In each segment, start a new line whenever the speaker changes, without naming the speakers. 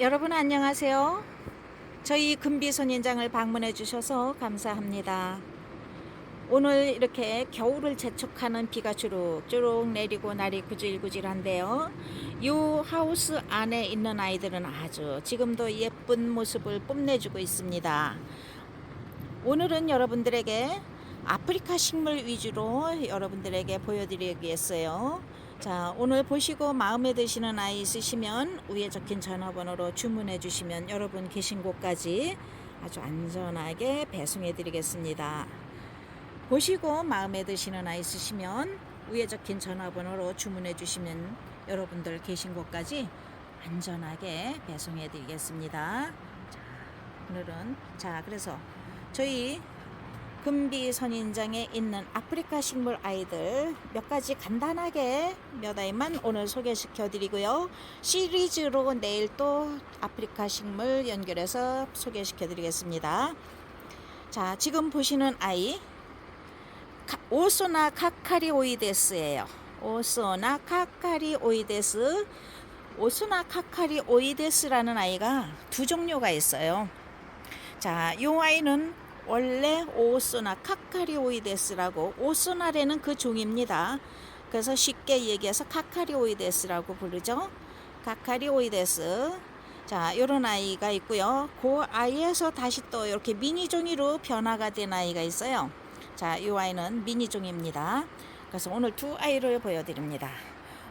여러분 안녕하세요. 저희 금비선인장을 방문해 주셔서 감사합니다. 오늘 이렇게 겨울을 재촉하는 비가 주룩주룩 내리고 날이 구질구질한데요. 이 하우스 안에 있는 아이들은 아주 지금도 예쁜 모습을 뽐내주고 있습니다. 오늘은 여러분들에게 아프리카 식물 위주로 여러분들에게 보여드리겠어요. 자, 오늘 보시고 마음에 드시는 아이 있으시면 위에 적힌 전화번호로 주문해 주시면 여러분 계신 곳까지 아주 안전하게 배송해 드리겠습니다. 보시고 마음에 드시는 아이 있으시면 위에 적힌 전화번호로 주문해 주시면 여러분들 계신 곳까지 안전하게 배송해 드리겠습니다. 자, 오늘은 자, 그래서 저희 금비 선인장에 있는 아프리카 식물 아이들 몇 가지 간단하게 몇 아이만 오늘 소개시켜 드리고요. 시리즈로 내일 또 아프리카 식물 연결해서 소개시켜 드리겠습니다. 자, 지금 보시는 아이 카- 오소나 카카리오이데스예요. 오소나 카카리오이데스 오소나 카카리오이데스라는 아이가 두 종류가 있어요. 자, 이 아이는 원래 오소나 카카리오이데스라고 오소나레는 그 종입니다. 그래서 쉽게 얘기해서 카카리오이데스라고 부르죠. 카카리오이데스. 자, 이런 아이가 있고요. 그 아이에서 다시 또 이렇게 미니 종이로 변화가 된 아이가 있어요. 자, 이 아이는 미니 종입니다. 그래서 오늘 두 아이를 보여드립니다.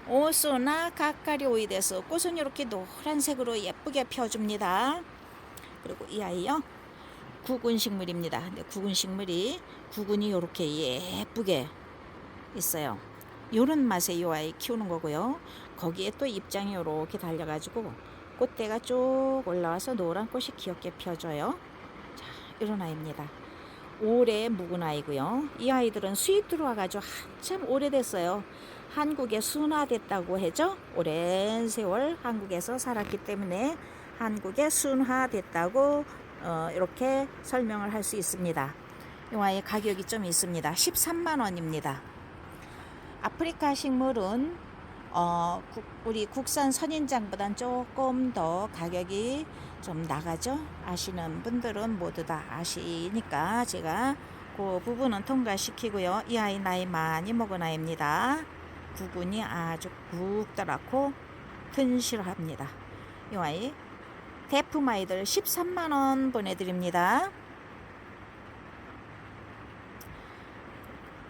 오소나 카카리오이데스 꽃은 이렇게 노란색으로 예쁘게 펴줍니다. 그리고 이 아이요. 구근 식물입니다. 근데 구근 식물이 구근이 이렇게 예쁘게 있어요. 요런 맛에 이 아이 키우는 거고요. 거기에 또 입장이 이렇게 달려가지고 꽃대가 쭉 올라와서 노란 꽃이 귀엽게 펴져요. 자, 이런 아이입니다. 올해 묵은 아이고요. 이 아이들은 수입 들어와가지고 한참 오래됐어요. 한국에 순화됐다고 해죠. 오랜 세월 한국에서 살았기 때문에 한국에 순화됐다고 어, 이렇게 설명을 할 수 있습니다. 이 아이 가격이 좀 있습니다. 13만 원입니다. 아프리카 식물은 어, 국- 우리 국산 선인장보단 조금 더 가격이 좀 나가죠. 아시는 분들은 모두 다 아시니까 제가 그 부분은 통과시키고요. 이 아이 나이 많이 먹은 아이입니다. 구근이 아주 굵더라고 튼실합니다. 이 아이 대품 아이들 13만 원 보내드립니다.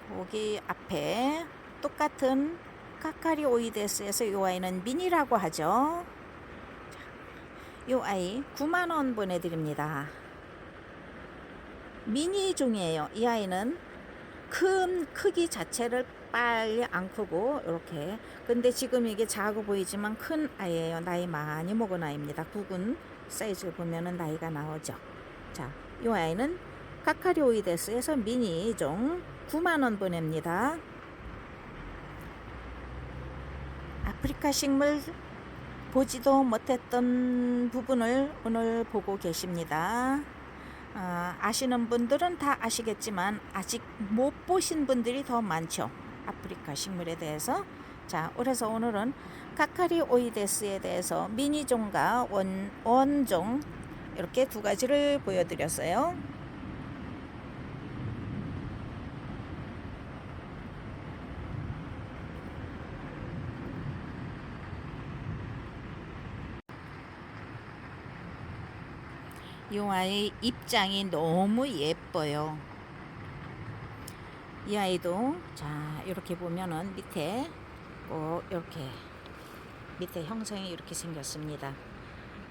거기 앞에 똑같은 카카리 오이데스에서 이 아이는 미니라고 하죠. 이 아이 9만 원 보내드립니다. 미니 종이에요. 이 아이는 큰 크기 자체를 빨리 안 크고 이렇게 근데 지금 이게 작아 보이지만 큰 아이예요. 나이 많이 먹은 아이입니다. 굵은 사이즈 보면은 나이가 나오죠. 자, 이 아이는 카카리오이데스에서 미니 종 9만 원 보냅니다. 아프리카 식물 보지도 못했던 부분을 오늘 보고 계십니다. 아, 아시는 분들은 다 아시겠지만 아직 못 보신 분들이 더 많죠. 아프리카 식물에 대해서. 자, 그래서 오늘은 카카리오이데스에 대해서 미니종과 원, 원종 이렇게 두 가지를 보여드렸어요. 이 아이 입장이 너무 예뻐요. 이 아이도 자 이렇게 보면은 밑에 꼭 이렇게 밑에 형성이 이렇게 생겼습니다.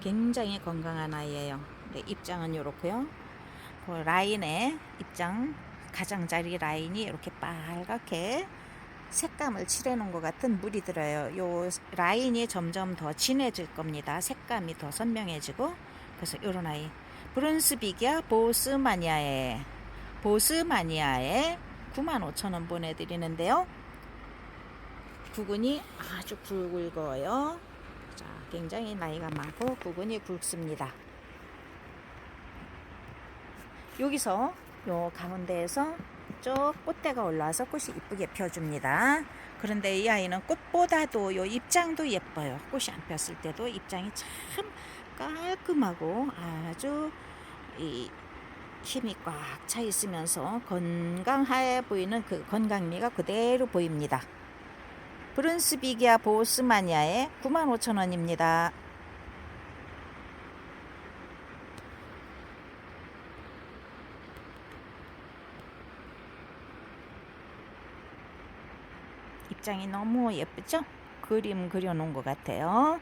굉장히 건강한 아이예요. 근데 입장은 이렇고요. 그 라인에 입장 가장자리 라인이 이렇게 빨갛게 색감을 칠해놓은 것 같은 물이 들어요. 요 라인이 점점 더 진해질 겁니다. 색감이 더 선명해지고 그래서 이런 아이 브론스비기아 보스마니아에 보스마니아에 95,000원 보내드리는데요. 구근이 아주 굵어요. 자, 굉장히 나이가 많고 구근이 굵습니다. 여기서 요 가운데에서 쭉 꽃대가 올라와서 꽃이 이쁘게 펴줍니다. 그런데 이 아이는 꽃보다도 요 입장도 예뻐요. 꽃이 안 폈을 때도 입장이 참 깔끔하고 아주 이 힘이 꽉 차 있으면서 건강해 보이는 그 건강미가 그대로 보입니다. 브룬스 비기아 보스마니아의 95,000원입니다. 입장이 너무 예쁘죠? 그림 그려놓은 것 같아요.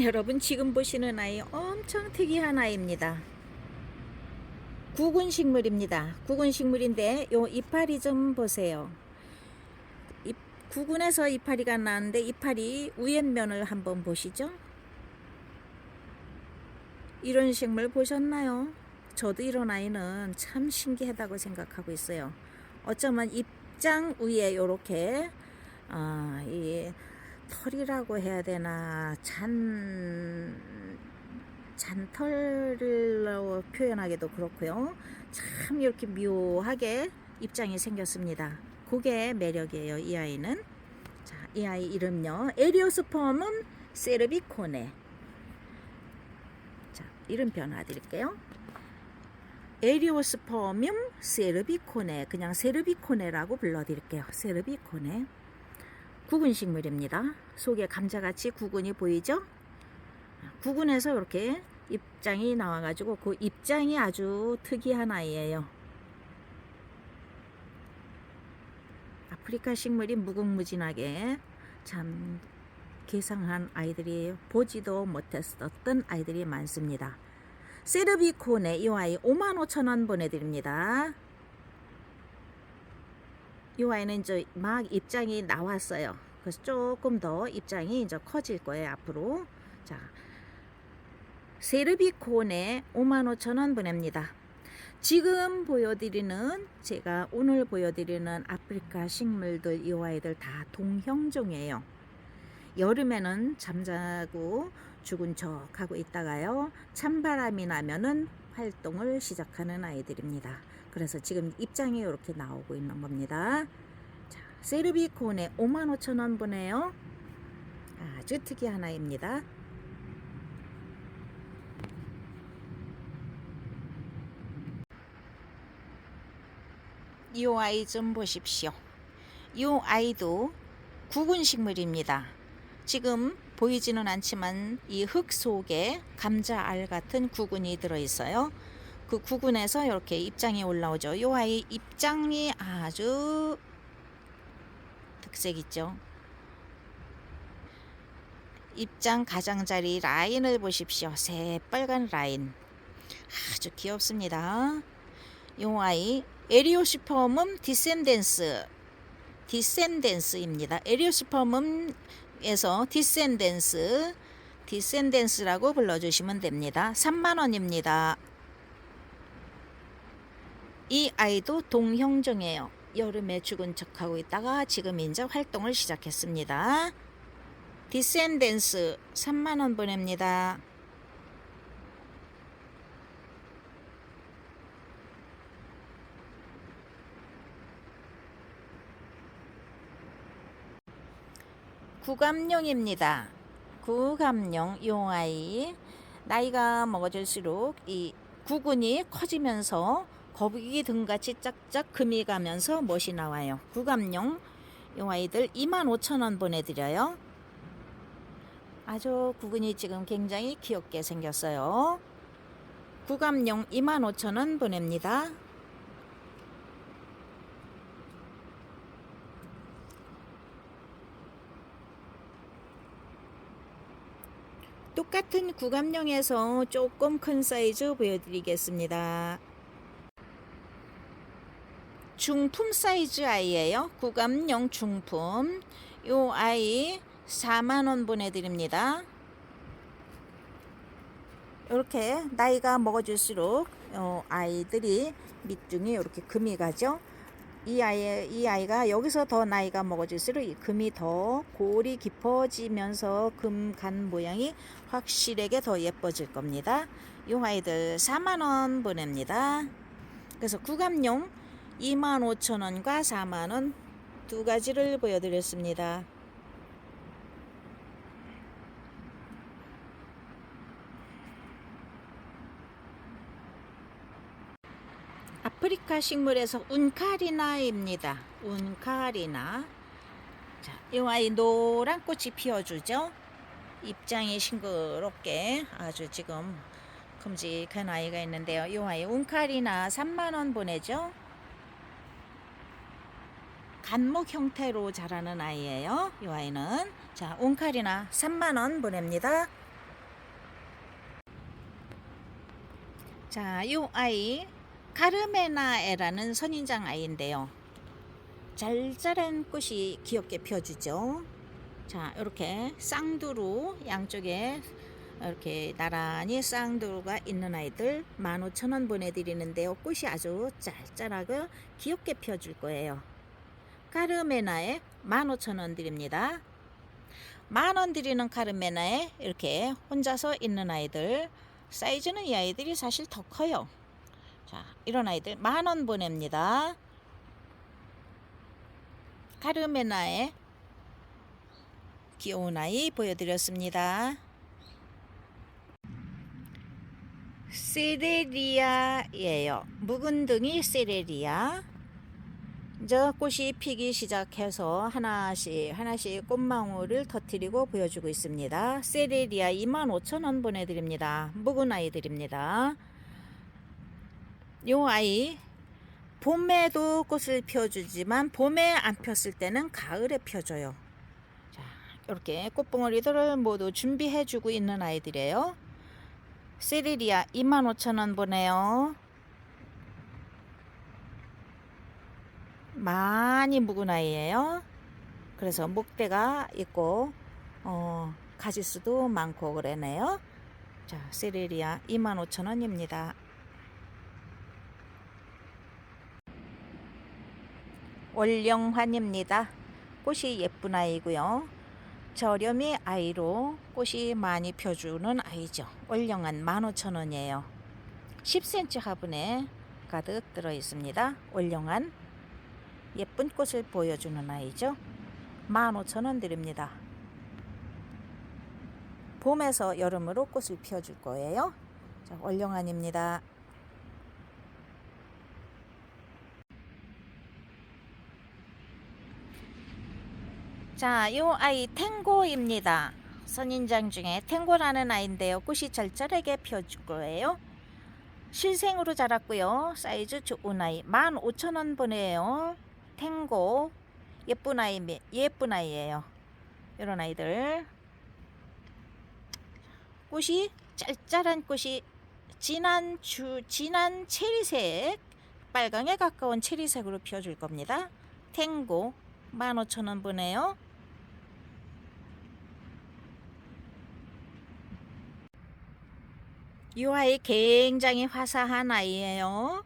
여러분 지금 보시는 아이 엄청 특이한 아이입니다. 구근 식물입니다. 구근 식물인데 요 이파리 좀 보세요. 이, 구근에서 이파리가 나는데 이파리 우연면을 한번 보시죠. 이런 식물 보셨나요? 저도 이런 아이는 참 신기하다고 생각하고 있어요. 어쩌면 입장 위에 이렇게 아, 이 털이라고 해야 되나 잔 잔털로 표현하기도 그렇고요. 참 이렇게 묘하게 입장이 생겼습니다. 그게 매력이에요. 이 아이는 자, 이 아이 이름요. 에리오스폼은 세르비코네. 자, 이름 변화 드릴게요. 에리오스포뮴 세르비코네 그냥 세르비코네라고 불러 드릴게요. 세르비코네 구근 식물입니다. 속에 감자같이 구근이 보이죠? 구근에서 이렇게 입장이 나와가지고 그 입장이 아주 특이한 아이예요. 아프리카 식물이 무궁무진하게 참 개상한 아이들이 보지도 못했었던 아이들이 많습니다. 세르비코네 이 아이 55,000원 보내드립니다. 이 아이는 이제 막 입장이 나왔어요. 그래서 조금 더 입장이 이제 커질 거예요 앞으로. 자, 세르비코네 55,000원 보냅니다. 지금 보여드리는 제가 오늘 보여드리는 아프리카 식물들 이 아이들 다 동형종이에요. 여름에는 잠자고 죽은 척 하고 있다가요. 찬바람이 나면은 활동을 시작하는 아이들입니다. 그래서 지금 입장이 이렇게 나오고 있는 겁니다. 자, 세르비콘에 55,000원 보내요. 아주 특이한 아이입니다. 이 아이 좀 보십시오. 이 아이도 구근 식물입니다. 지금 보이지는 않지만 이 흙 속에 감자알 같은 구근이 들어 있어요. 그 구근에서 이렇게 입장이 올라오죠. 이 아이 입장이 아주 특색 있죠. 입장 가장자리 라인을 보십시오. 새빨간 라인. 아주 귀엽습니다. 이 아이 에리오시퍼멈 디센덴스 디센덴스입니다. 에리오시퍼멈에서 디센덴스 디센덴스라고 불러주시면 됩니다. 3만 원입니다. 이 아이도 동형종이에요. 여름에 죽은 척하고 있다가 지금 이제 활동을 시작했습니다. 디센덴스 3만 원 보냅니다. 구감용입니다. 구감용 요 아이 나이가 먹어질수록 이 구근이 커지면서 거북이 등같이 짝짝 금이 가면서 멋이 나와요. 구감용 요 아이들 25,000원 보내드려요. 아주 구근이 지금 굉장히 귀엽게 생겼어요. 구감용 25,000원 보냅니다. 똑같은 구감용에서 조금 큰 사이즈 보여드리겠습니다. 중품 사이즈 아이예요. 구감용 중품. 요 아이 4만원 보내드립니다. 이렇게 나이가 먹어질수록 어, 아이들이 밑둥이 이렇게 금이 가죠. 이 아이 이 아이가 여기서 더 나이가 먹어질수록 이 금이 더 골이 깊어지면서 금 간 모양이 확실하게 더 예뻐질 겁니다. 이 아이들 4만 원 보냅니다. 그래서 구감용 25,000원과 4만원 두 가지를 보여드렸습니다. 아프리카 식물에서 운카리나입니다. 운카리나. 자, 이 아이 노란 꽃이 피어주죠. 입장이 싱그럽게 아주 지금 큼직한 아이가 있는데요. 이 아이 운카리나 3만원 보내죠. 간목 형태로 자라는 아이예요. 이 아이는 자 온카리나 3만 원 보냅니다. 자, 이 아이 카르메나에라는 선인장 아이인데요. 잘 자란 꽃이 귀엽게 펴주죠. 자, 이렇게 쌍두루 양쪽에 이렇게 나란히 쌍두루가 있는 아이들 15,000원 보내드리는데요. 꽃이 아주 짤짤하고 귀엽게 펴줄 거예요. 카르메나에 15,000원 드립니다. 만원 드리는 카르메나에 이렇게 혼자서 있는 아이들 사이즈는 이 아이들이 사실 더 커요. 자, 이런 아이들 만 원 보냅니다. 카르메나의 귀여운 아이 보여드렸습니다. 세레리아예요. 묵은둥이 세레리아. 저 꽃이 피기 시작해서 하나씩 하나씩 꽃망울을 터뜨리고 보여주고 있습니다. 세레리아 25,000원 보내드립니다. 묵은 아이들입니다. 요 아이 봄에도 꽃을 펴주지만 봄에 안 폈을 때는 가을에 펴줘요. 자, 이렇게 꽃봉오리들을 모두 준비해주고 있는 아이들이에요. 세레리아 25,000원 보내요. 많이 묵은 아이예요. 그래서 목대가 있고 어, 가지수도 많고 그러네요. 자, 세레리아 25,000원입니다. 월령환입니다. 꽃이 예쁜 아이고요. 저렴이 아이로 꽃이 많이 펴주는 아이죠. 월령한 15,000원이에요. 10cm 화분에 가득 들어 있습니다. 월령한 예쁜 꽃을 보여주는 아이죠. 15,000원 드립니다. 봄에서 여름으로 꽃을 피워줄 거예요. 자, 월령한입니다. 자, 요 아이 탱고입니다. 선인장 중에 탱고라는 아이인데요. 꽃이 절절하게 펴줄 거예요. 실생으로 자랐고요. 사이즈 좋은 아이 15,000원 보내요. 탱고 예쁜 아이 예쁜 아이예요. 이런 아이들 꽃이 짤짤한 꽃이 진한 주 진한 체리색 빨강에 가까운 체리색으로 피워줄 겁니다. 탱고 15,000원 보내요. 이 아이 굉장히 화사한 아이예요.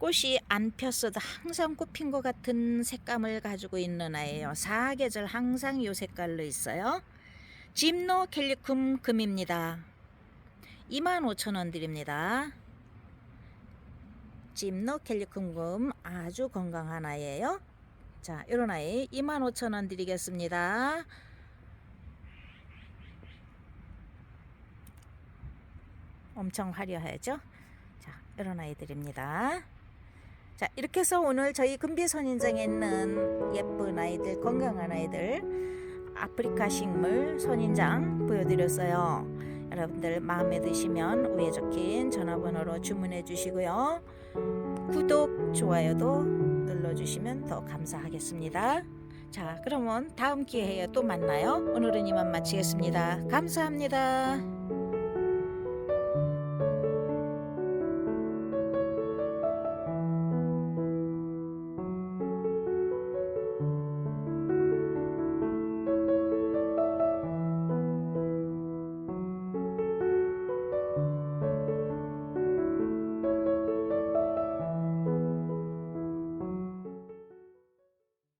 꽃이 안 폈어도 항상 꽃핀 것 같은 색감을 가지고 있는 아이예요. 사계절 항상 이 색깔로 있어요. 짐노 캘리쿰 금입니다. 25,000원 드립니다. 짐노 캘리쿰 금 아주 건강한 아이예요. 자, 이런 아이 25,000원 드리겠습니다. 엄청 화려하죠? 자, 이런 아이들입니다. 자, 이렇게 해서 오늘 저희 금비선인장에 있는 예쁜 아이들, 건강한 아이들, 아프리카 식물 선인장 보여드렸어요. 여러분들 마음에 드시면 위에 적힌 전화번호로 주문해 주시고요. 구독, 좋아요도 눌러주시면 더 감사하겠습니다. 자, 그러면 다음 기회에 또 만나요. 오늘은 이만 마치겠습니다. 감사합니다.